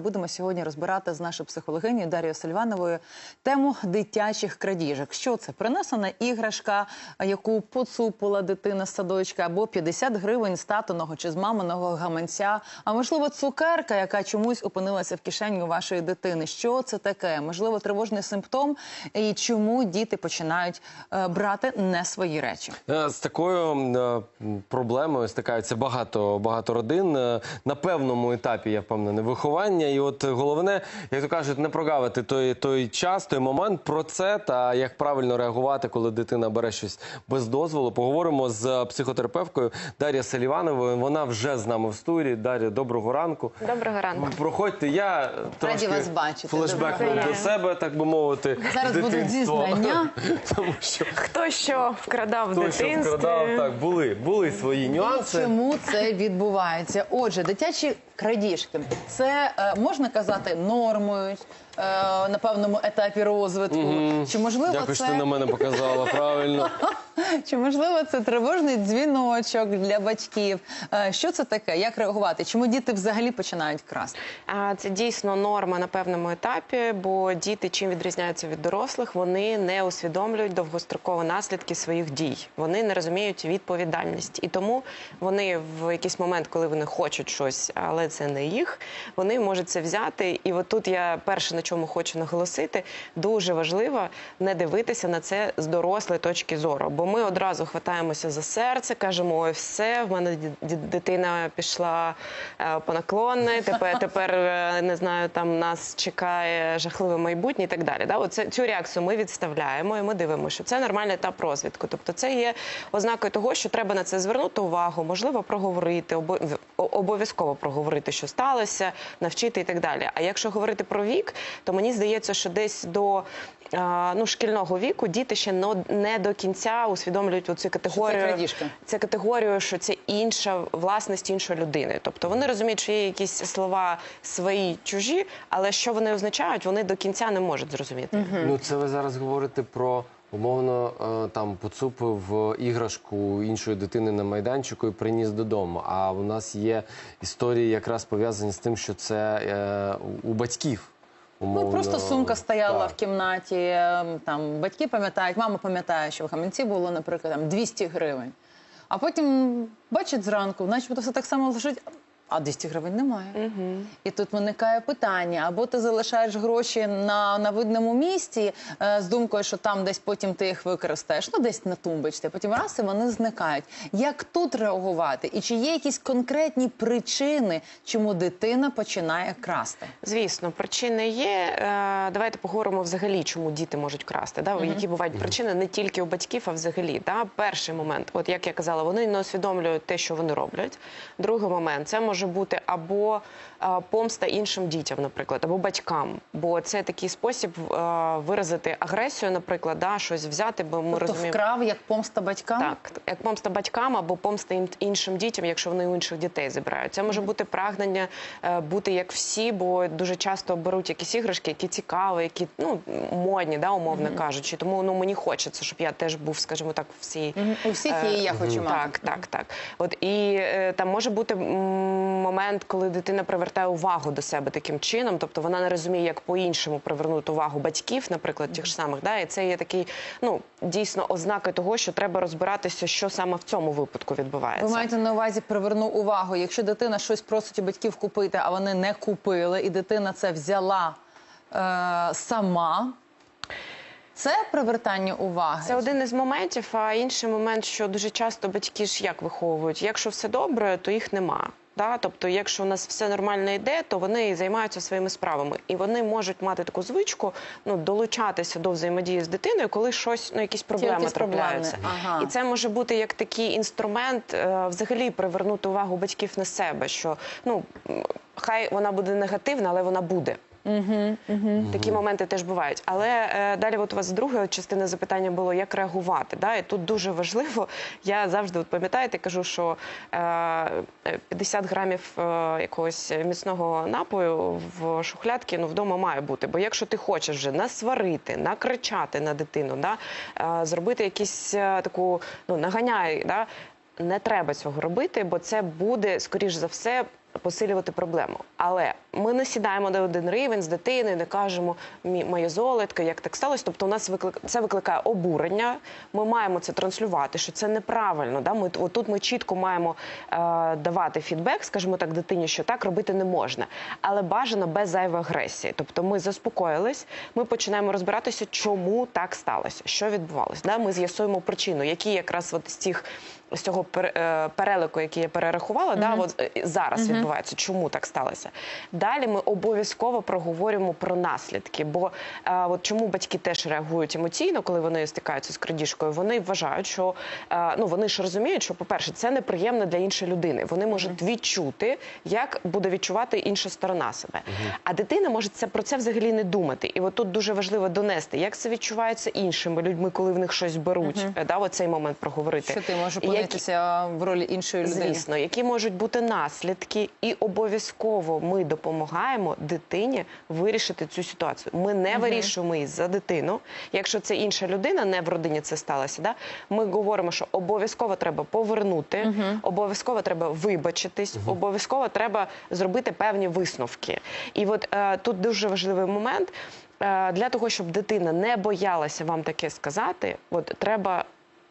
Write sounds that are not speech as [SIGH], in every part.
Будемо сьогодні розбирати з нашою психологинею Дар'єю Сильвановою тему дитячих крадіжок. Що це? Принесена іграшка, яку поцупила дитина з садочка, або 50 гривень з татиного чи з маминого гаманця, а можливо, цукерка, яка чомусь опинилася в кишені у вашої дитини. Що це таке? Можливо, тривожний симптом, і чому діти починають е, брати не свої речі? Е, З такою е, проблемою стикаються багато, багато родин на певному етапі, я впевнений, виховання. І от головне, як то кажуть, не прогавити той, той час, той момент про це та як правильно реагувати, коли дитина бере щось без дозволу. Поговоримо з психотерапевткою Дар'я Селівановою. Вона вже з нами в студії. Дар'я, доброго ранку. Доброго ранку. Проходьте, я трошки вас бачити. флешбекну до себе, так би мовити. Зараз будуть зізнання. [LAUGHS] Тому що Хто що вкрадав в Хто що вкрадав, так, були, були свої нюанси. Чому це відбувається? Отже, дитячі крадіжки. Це е, можна казати нормою е, на певному етапі розвитку. Чи можливо Дякую, що ти це на мене показала правильно. [LAUGHS] чи можливо це тривожний дзвіночок для батьків? Е, що це таке? Як реагувати? Чому діти взагалі починають красти? А, Це дійсно норма на певному етапі, бо діти чим відрізняються від дорослих, вони не усвідомлюють довгострокові наслідки своїх дій. Вони не розуміють відповідальність, і тому вони в якийсь момент, коли вони хочуть щось, але це не їх, вони можуть це взяти. І от тут я перше на чому хочу наголосити, дуже важливо не дивитися на це з дорослої точки зору. Бо ми одразу хватаємося за серце, кажемо, ой, все, в мене дитина пішла е, по наклонне, тепер, [LAUGHS] тепер е, не знаю, там нас чекає жахливе майбутнє і так далі. Да? Оце, цю реакцію ми відставляємо і ми дивимося, що це нормальний етап розвитку. Тобто це є ознакою того, що треба на це звернути увагу, можливо, проговорити, обо- обов'язково проговорити, що сталося, навчити і так далі. А якщо говорити про вік, то мені здається, що десь до е, ну, шкільного віку діти ще но- не до кінця усвідомлюють оцю категорію. крадіжка. Це категорію, що це інша власність іншої людини. Тобто вони розуміють, що є якісь слова свої чужі, але що вони означають, вони до кінця не можуть зрозуміти. Ну, це ви зараз говорите про умовно е, там поцупив іграшку іншої дитини на майданчику і приніс додому. А у нас є історії, якраз пов'язані з тим, що це е, у батьків. Ну просто сумка стояла так. в кімнаті. е, Там батьки пам'ятають, мама пам'ятає, що в гаманці було, наприклад, там 200 гривень. А потім бачить зранку, начебто все так само лежить. А 200 гривень немає. І тут виникає питання: або ти залишаєш гроші на, на видному місці е, з думкою, що там десь потім ти їх використаєш, ну десь на тумбочці, потім раз і вони зникають. Як тут реагувати? І чи є якісь конкретні причини, чому дитина починає красти? Звісно, причини є. Е, Давайте поговоримо взагалі, чому діти можуть красти. Да? Які бувають причини не тільки у батьків, а взагалі. Да? Перший момент, от як я казала, вони не усвідомлюють те, що вони роблять. Другий момент це може бути або помста іншим дітям, наприклад, або батькам. Бо це такий спосіб е, виразити агресію, наприклад, да? щось взяти, бо ми Тобто розуміємо. вкрав як помста батькам? Так, як помста батькам або помста ін- іншим дітям, якщо вони у інших дітей забирають. Це може бути прагнення е, бути як всі, бо дуже часто беруть якісь іграшки, які цікаві, які ну модні, да, умовно кажучи. Тому ну мені хочеться, щоб я теж був, скажімо так, в цій Мгм. У всіх є, я хочу мати. так, так, так. От і е, там може бути момент, коли дитина привертає увагу до себе таким чином, тобто вона не розуміє, як по-іншому привернути увагу батьків, наприклад, тих ж самих. Да? І це є такий, ну дійсно ознаки того, що треба розбиратися, що саме в цьому випадку відбувається. Ви маєте на увазі приверну увагу. Якщо дитина щось просить у батьків купити, а вони не купили, і дитина це взяла е, сама. Це привертання уваги. Це один із моментів. А інший момент, що дуже часто батьки ж як виховують, якщо все добре, то їх нема. Да? Тобто, якщо у нас все нормально йде, то вони займаються своїми справами, і вони можуть мати таку звичку ну долучатися до взаємодії з дитиною, коли щось ну якісь проблеми якісь трапляються. Ага. І це може бути як такий інструмент е, взагалі привернути увагу батьків на себе. Що ну хай вона буде негативна, але вона буде. Такі моменти теж бувають. Але е, далі, от у вас друга частина запитання було, як реагувати. Да? І тут дуже важливо. Я завжди от пам'ятаєте, кажу, що е, 50 грамів е, якогось міцного напою в шухлядці ну, вдома має бути. Бо якщо ти хочеш вже насварити, накричати на дитину, да? е, зробити якісь е, таку ну, наганяй, да? не треба цього робити, бо це буде, скоріш за все, посилювати проблему. Але ми не сідаємо на один рівень з дитиною, не кажемо «Мі- моє золотко, як так сталося. Тобто, у нас виклик... це викликає обурення. Ми маємо це транслювати, що це неправильно. Да? Ми отут ми чітко маємо е, давати фідбек, скажімо так, дитині, що так робити не можна, але бажано без зайвої агресії. Тобто, ми заспокоїлись, ми починаємо розбиратися, чому так сталося, що відбувалося. Да? Ми з'ясуємо причину, які якраз от з цих з цього пер- е, переліку, який я перерахувала, да, от е, зараз відбувається, чому так сталося. Далі ми обов'язково проговорюємо про наслідки. Бо е, от чому батьки теж реагують емоційно, коли вони стикаються з крадіжкою, вони вважають, що е, ну вони ж розуміють, що, по-перше, це неприємно для іншої людини. Вони можуть відчути, як буде відчувати інша сторона себе. А дитина може це про це взагалі не думати. І от тут дуже важливо донести, як це відчувається іншими людьми, коли в них щось беруть. Да, оцей момент проговорити. Що ти можеш Які- в ролі іншої людини? Звісно, які можуть бути наслідки, і обов'язково ми допомагаємо дитині вирішити цю ситуацію. Ми не вирішуємо її за дитину. Якщо це інша людина, не в родині це сталося. Да? Ми говоримо, що обов'язково треба повернути, обов'язково треба вибачитись, обов'язково треба зробити певні висновки. І от е, тут дуже важливий момент. Е, Для того, щоб дитина не боялася вам таке сказати, от треба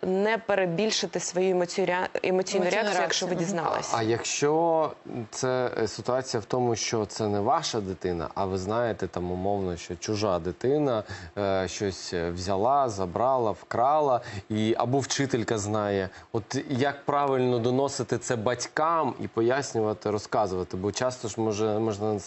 не перебільшити свою емоцію, емоційну Емоційну реакцію, якщо ви дізналися. А якщо це е, ситуація в тому, що це не ваша дитина, а ви знаєте там умовно, що чужа дитина е, щось е, взяла, забрала, вкрала, і або вчителька знає, от як правильно доносити це батькам і пояснювати, розказувати, бо часто ж може можна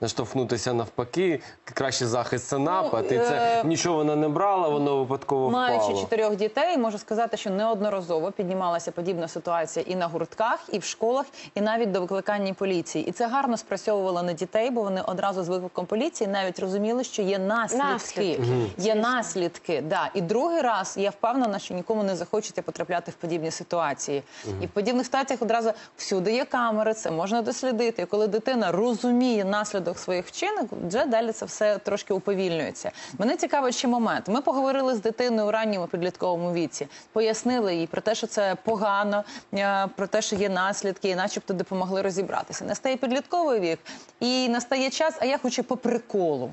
наштовхнутися навпаки, краще захист це напад, і це е, нічого вона не брала, воно випадково Маючи чотирьох дітей, можу сказати, що неодноразово піднімалася подібна ситуація і на гуртках, і в школах, і навіть до викликання поліції. І це гарно спрацьовувало на дітей, бо вони одразу з викликом поліції навіть розуміли, що є наслідки. Наслідки. Є наслідки. Да. І другий раз я впевнена, що нікому не захочеться потрапляти в подібні ситуації. І в подібних ситуаціях одразу всюди є камери, це можна дослідити. І коли дитина розуміє наслідок своїх вчинок, вже далі це все трошки уповільнюється. Мене цікавить ще момент. Ми поговорили з дитиною у ранньому підлітковому віці, пояснили їй про те, що це погано, е, про те, що є наслідки, і начебто допомогли розібратися. Настає підлітковий вік, і настає час, а я хочу по приколу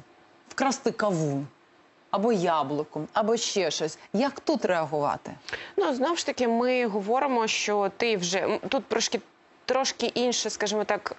вкрасти каву. Або яблуком, або ще щось. Як тут реагувати? Ну знову ж таки, ми говоримо, що ти вже тут трошки. Трошки інше, скажімо так,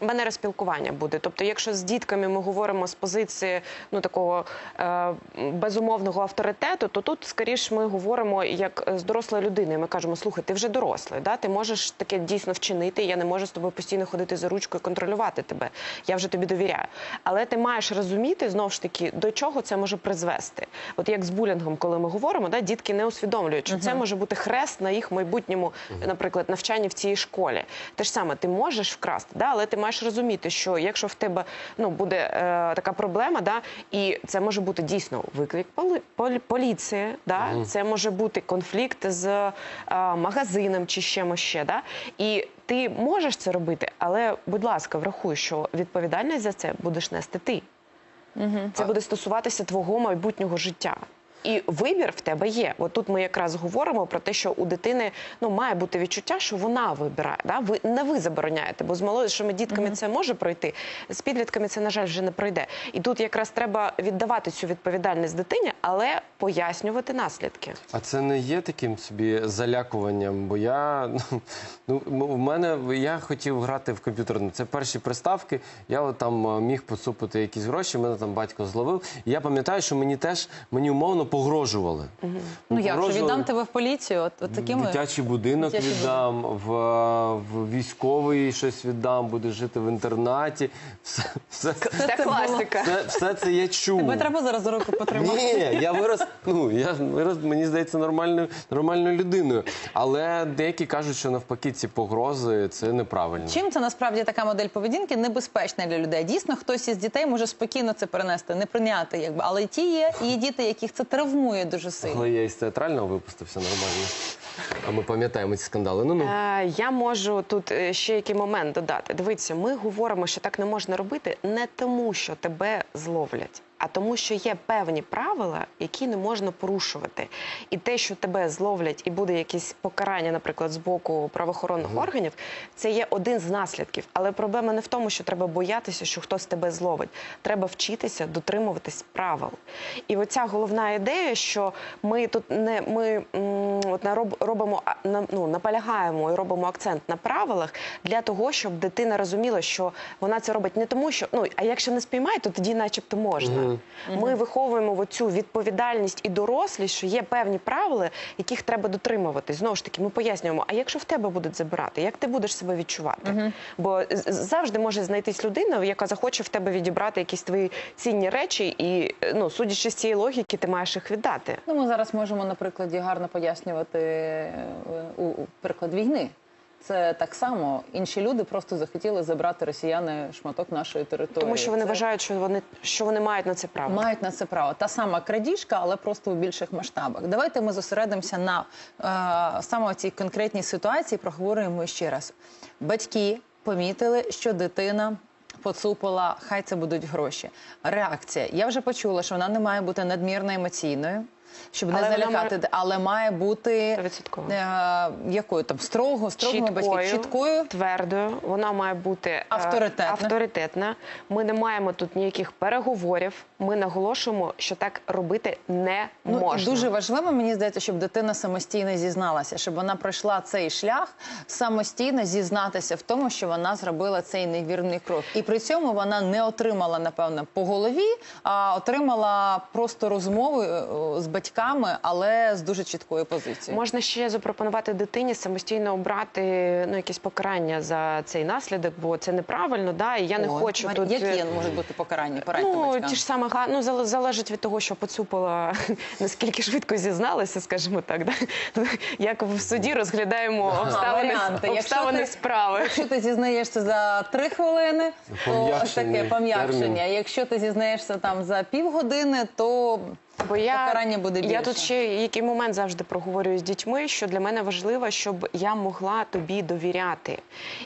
манера спілкування буде. Тобто, якщо з дітками ми говоримо з позиції ну такого е, безумовного авторитету, то тут скоріш ми говоримо як з дорослою людиною. Ми кажемо, слухай, ти вже дорослий, да? ти можеш таке дійсно вчинити. Я не можу з тобою постійно ходити за ручкою і контролювати тебе. Я вже тобі довіряю. Але ти маєш розуміти знову ж таки, до чого це може призвести. От як з булінгом, коли ми говоримо, да, дітки не усвідомлюють, що це може бути хрест на їх майбутньому, наприклад, навчанні в цій школі. Те ж саме, ти можеш вкрасти, да, але ти маєш розуміти, що якщо в тебе ну буде е, така проблема, да, і це може бути дійсно виклик поли, полі- поліції, да, це може бути конфлікт з е, магазином чи чимось ще. Да, і ти можеш це робити, але будь ласка, врахуй, що відповідальність за це будеш нести ти. Це буде стосуватися твого майбутнього життя. І вибір в тебе є. От тут ми якраз говоримо про те, що у дитини ну має бути відчуття, що вона вибирає. Да? Ви не ви забороняєте, бо з молодшими дітками це може пройти, з підлітками це на жаль вже не пройде. І тут якраз треба віддавати цю відповідальність дитині, але пояснювати наслідки. А це не є таким собі залякуванням, бо я ну в мене я хотів грати в комп'ютерну. Це перші приставки. Я от там міг поцупити якісь гроші. Мене там батько зловив. І я пам'ятаю, що мені теж мені умовно погрожували. Ну як же Погрожували. віддам тебе в поліцію? От, от такими Дитячий будинок Дитячий віддам, в, в військовий щось віддам, буде жити в інтернаті. Все, все, Це, це класика. все, все це я чув. тебе треба зараз за руку потримати. Ні, я вирос. Ну я вирос, мені здається, нормальною нормальною людиною. Але деякі кажуть, що навпаки ці погрози це неправильно. Чим це насправді така модель поведінки небезпечна для людей? Дійсно, хтось із дітей може спокійно це перенести, не прийняти, якби але ті є і є діти, яких це травмує дуже сильно. Але я із театрального випустився нормально. А ми пам'ятаємо ці скандали. Ну ну Е, Я можу тут е, ще який момент додати. Дивіться, ми говоримо, що так не можна робити не тому, що тебе зловлять. А тому, що є певні правила, які не можна порушувати. І те, що тебе зловлять і буде якесь покарання, наприклад, з боку правоохоронних органів, це є один з наслідків. Але проблема не в тому, що треба боятися, що хтось тебе зловить. Треба вчитися дотримуватись правил. І оця головна ідея, що ми тут не ми от робимо на, ну, наполягаємо і робимо акцент на правилах для того, щоб дитина розуміла, що вона це робить не тому, що ну а якщо не спіймають, то тоді, начебто, можна. Ми виховуємо в цю відповідальність і дорослість, що є певні правила, яких треба дотримуватись. Знову ж таки, ми пояснюємо, а якщо в тебе будуть забирати, як ти будеш себе відчувати? Бо завжди може знайтись людина, яка захоче в тебе відібрати якісь твої цінні речі, і ну, судячи з цієї логіки, ти маєш їх віддати. Ну, ми зараз можемо на прикладі гарно пояснювати е, у, у приклад війни. Це так само інші люди просто захотіли забрати росіяни шматок нашої території. Тому що вони Це- вважають, що вони що вони мають на це право. Мають на це право. Та сама крадіжка, але просто у більших масштабах. Давайте ми зосередимося на е, саме цій конкретній ситуації. Проговорюємо ще раз. Батьки помітили, що дитина. Поцупила, хай це будуть гроші. Реакція. Я вже почула, що вона не має бути надмірно емоційною, щоб не Але вона залякати, має- але має бути Стовідсотково. е, якою там строго, строгими батьки, чіткою, чіткою. твердою. Вона має бути е, Авторитетна. авторитетна. Ми не маємо тут ніяких переговорів. Ми наголошуємо, що так робити не Ну, можна. дуже важливо, мені здається, щоб дитина самостійно зізналася, щоб вона пройшла цей шлях самостійно зізнатися в тому, що вона зробила цей невірний крок. І при цьому вона не отримала, напевно, по голові, а отримала просто розмову е, з батьками, але з дуже чіткою позицією. Можна ще запропонувати дитині самостійно обрати ну якесь покарання за цей наслідок, бо це неправильно. Да, і я не О, хочу Марія, тут. е, Які можуть бути покарання? Порадьте Ну, батькам. ті ж саме ну, залежить від того, що поцупила, [LAUGHS] наскільки швидко зізналася, скажімо так. Да? Як в суді розглядаємо обставини, варіанти. Якщо обставини ти- справи. Якщо ти зізнаєшся за три хвилини, то таке пом'якшення. Якщо ти зізнаєшся там за півгодини, то Бо я, покарання буде більше. я тут ще який момент завжди проговорюю з дітьми, що для мене важливо, щоб я могла тобі довіряти.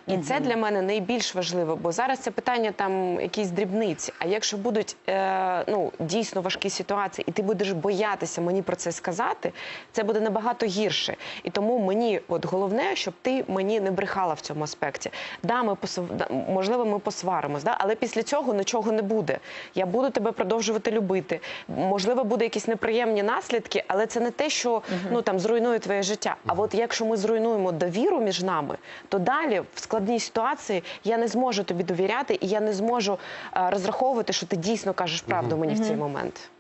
І це для мене найбільш важливо, бо зараз це питання там якісь дрібниці. А якщо будуть е, ну, дійсно важкі ситуації, і ти будеш боятися мені про це сказати, це буде набагато гірше. І тому мені от головне, щоб ти мені не брехала в цьому аспекті. Да, ми посв... можливо, ми посваримось, да? але після цього нічого не буде. Я буду тебе продовжувати любити. Можливо, буде якісь неприємні наслідки, але це не те, що ну там зруйнує твоє життя. А от якщо ми зруйнуємо довіру між нами, то далі в складній ситуації я не зможу тобі довіряти, і я не зможу розраховувати, що ти дійсно кажеш правду мені в цей момент.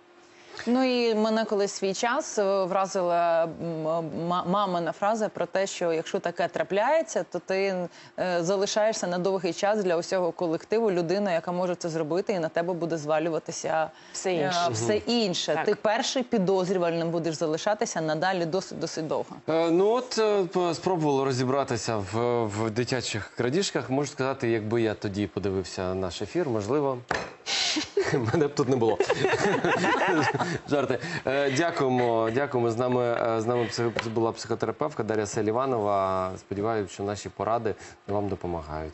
Ну і мене колись свій час е, вразила ма- мамина фраза про те, що якщо таке трапляється, то ти е, залишаєшся на довгий час для усього колективу людина, яка може це зробити, і на тебе буде звалюватися Все е, інше. все інше. Так. Ти перший підозрювальним будеш залишатися надалі досить досить довго. Е, Ну от е, спробували розібратися в, в дитячих крадіжках. Можу сказати, якби я тоді подивився наш ефір, можливо. [LAUGHS] Мене б тут не було. [LAUGHS] Жарти. Е, Дякуємо. Дякуємо. З нами е, з нами була психотерапевтка Дар'я Селіванова. Сподіваюся, що наші поради вам допомагають.